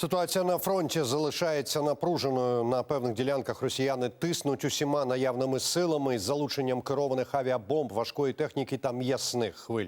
Ситуація на фронті залишається напруженою. На певних ділянках росіяни тиснуть усіма наявними силами з залученням керованих авіабомб, важкої техніки та м'ясних хвиль.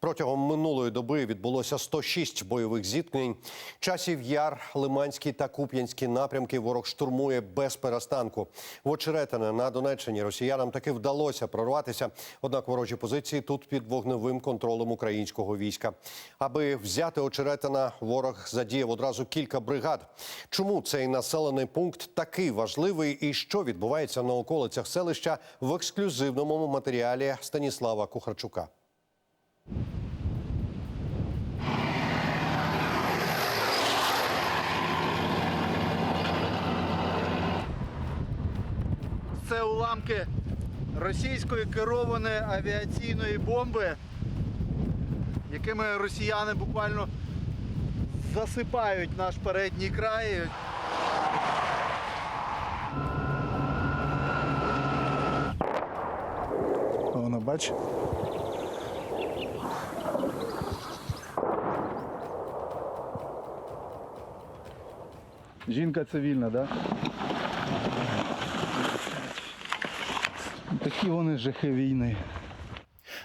Протягом минулої доби відбулося 106 бойових зіткнень. Часів Яр, Лиманський та Куп'янський напрямки ворог штурмує без перестанку. В Очеретине на Донеччині росіянам таки вдалося прорватися. Однак ворожі позиції тут під вогневим контролем українського війська. Аби взяти Очеретина, ворог задіяв одразу кілька бригад. Чому цей населений пункт такий важливий і що відбувається на околицях селища в ексклюзивному матеріалі Станіслава Кухарчука? Це уламки російської керованої авіаційної бомби, якими росіяни буквально засипають наш передній край. Воно бач. Жінка цивільна? Да? Такі вони жахи війни.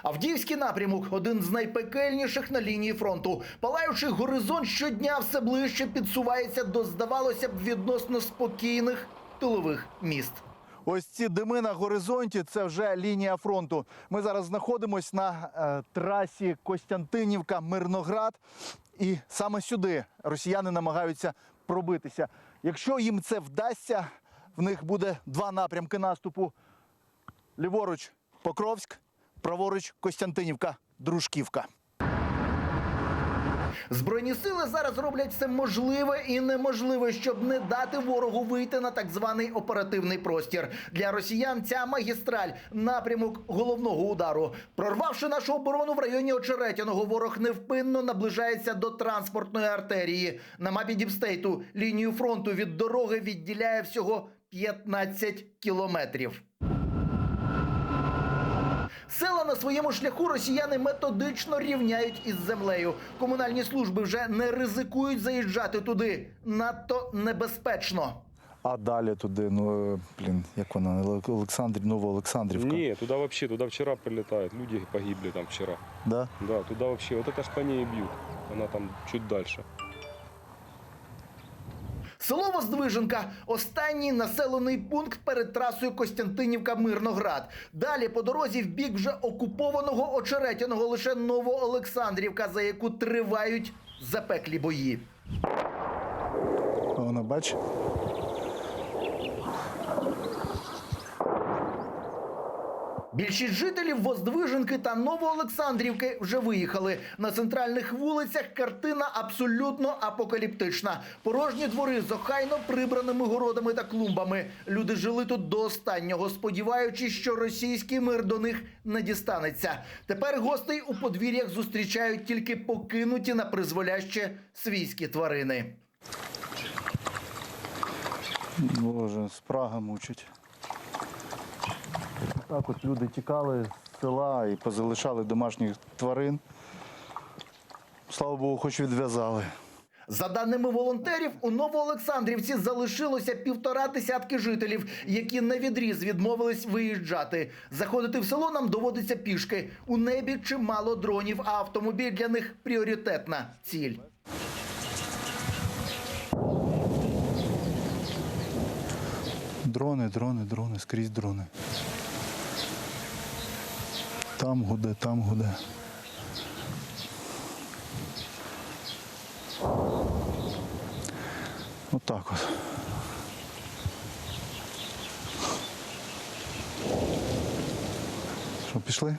Авдіївський напрямок один з найпекельніших на лінії фронту. Палаючий горизонт щодня все ближче підсувається до, здавалося б, відносно спокійних тилових міст. Ось ці дими на горизонті це вже лінія фронту. Ми зараз знаходимося на е, трасі Костянтинівка-Мирноград. І саме сюди росіяни намагаються пробитися. Якщо їм це вдасться, в них буде два напрямки наступу: ліворуч Покровськ, праворуч Костянтинівка, Дружківка. Збройні сили зараз роблять все можливе і неможливе, щоб не дати ворогу вийти на так званий оперативний простір. Для росіян ця магістраль напрямок головного удару. Прорвавши нашу оборону в районі Очеретяного, ворог невпинно наближається до транспортної артерії. На мапі Діпстейту лінію фронту від дороги відділяє всього 15 кілометрів. Села на своєму шляху росіяни методично рівняють із землею. Комунальні служби вже не ризикують заїжджати туди. Надто небезпечно. А далі туди, ну блін, як вона Олександрів, Новоолександрівка. Не, туда вообще, туда вчера прилетает. Люди погибли там вчера. Да? Да, туда вообще, вот это ж по ней бьют. Она там чуть дальше. Село Воздвиженка останній населений пункт перед трасою Костянтинівка-Мирноград. Далі по дорозі в бік вже окупованого очеретяного лише Новоолександрівка, за яку тривають запеклі бої. Вона бач. Більшість жителів Воздвиженки та Новоолександрівки вже виїхали. На центральних вулицях картина абсолютно апокаліптична. Порожні двори з охайно прибраними городами та клумбами. Люди жили тут до останнього, сподіваючись, що російський мир до них не дістанеться. Тепер гостей у подвір'ях зустрічають тільки покинуті на призволяще свійські тварини. Боже, спрага мучить. Так от люди тікали з села і позалишали домашніх тварин. Слава Богу, хоч відв'язали. За даними волонтерів, у Новоолександрівці залишилося півтора десятки жителів, які на відріз відмовились виїжджати. Заходити в село нам доводиться пішки. У небі чимало дронів, а автомобіль для них пріоритетна ціль. Дрони, дрони, дрони, скрізь дрони. Там гуде, там гуде. Отак от. Що, пішли?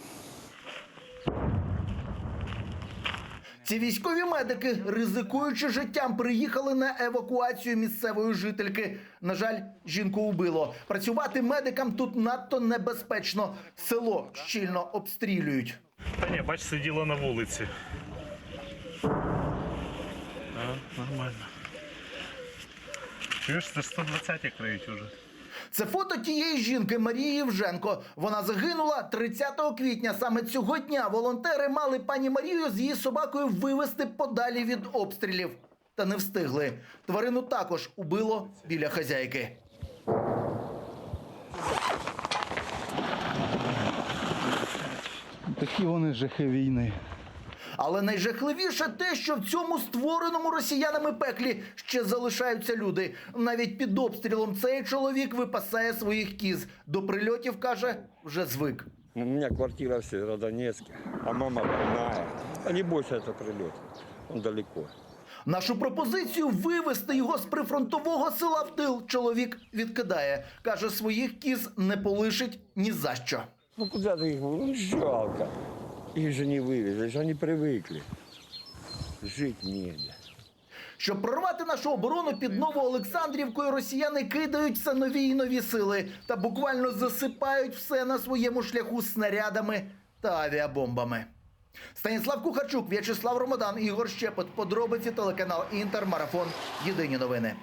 Ці військові медики, ризикуючи життям, приїхали на евакуацію місцевої жительки. На жаль, жінку убило. Працювати медикам тут надто небезпечно. Село щільно обстрілюють. Та ні, бач, сиділа на вулиці. А, нормально. Чуєш, це ж 120 криють уже. Це фото тієї жінки Марії Євженко. Вона загинула 30 квітня. Саме цього дня волонтери мали пані Марію з її собакою вивезти подалі від обстрілів. та не встигли. Тварину також убило біля хазяйки. Такі вони жахи війни. Але найжахливіше те, що в цьому створеному росіянами пеклі ще залишаються люди. Навіть під обстрілом цей чоловік випасає своїх кіз. До прильотів каже, вже звик. У меня квартира в Северодонецке, а мама больная. А не бойся, это прилет. Он далеко. Нашу пропозицію вивести його з прифронтового села в тил чоловік відкидає. Каже, своїх кіз не полишить ні за що. Ну куда ты их? Ну жалко. Их же не вывезли, они привыкли. Жить негде. Щоб прорвати нашу оборону під Новоолександрівкою, росіяни кидають все нові і нові сили та буквально засипають все на своєму шляху снарядами та авіабомбами. Станіслав Кухарчук, В'ячеслав Ромадан, Ігор Щепет. Подробиці телеканал Інтер. Марафон. Єдині новини.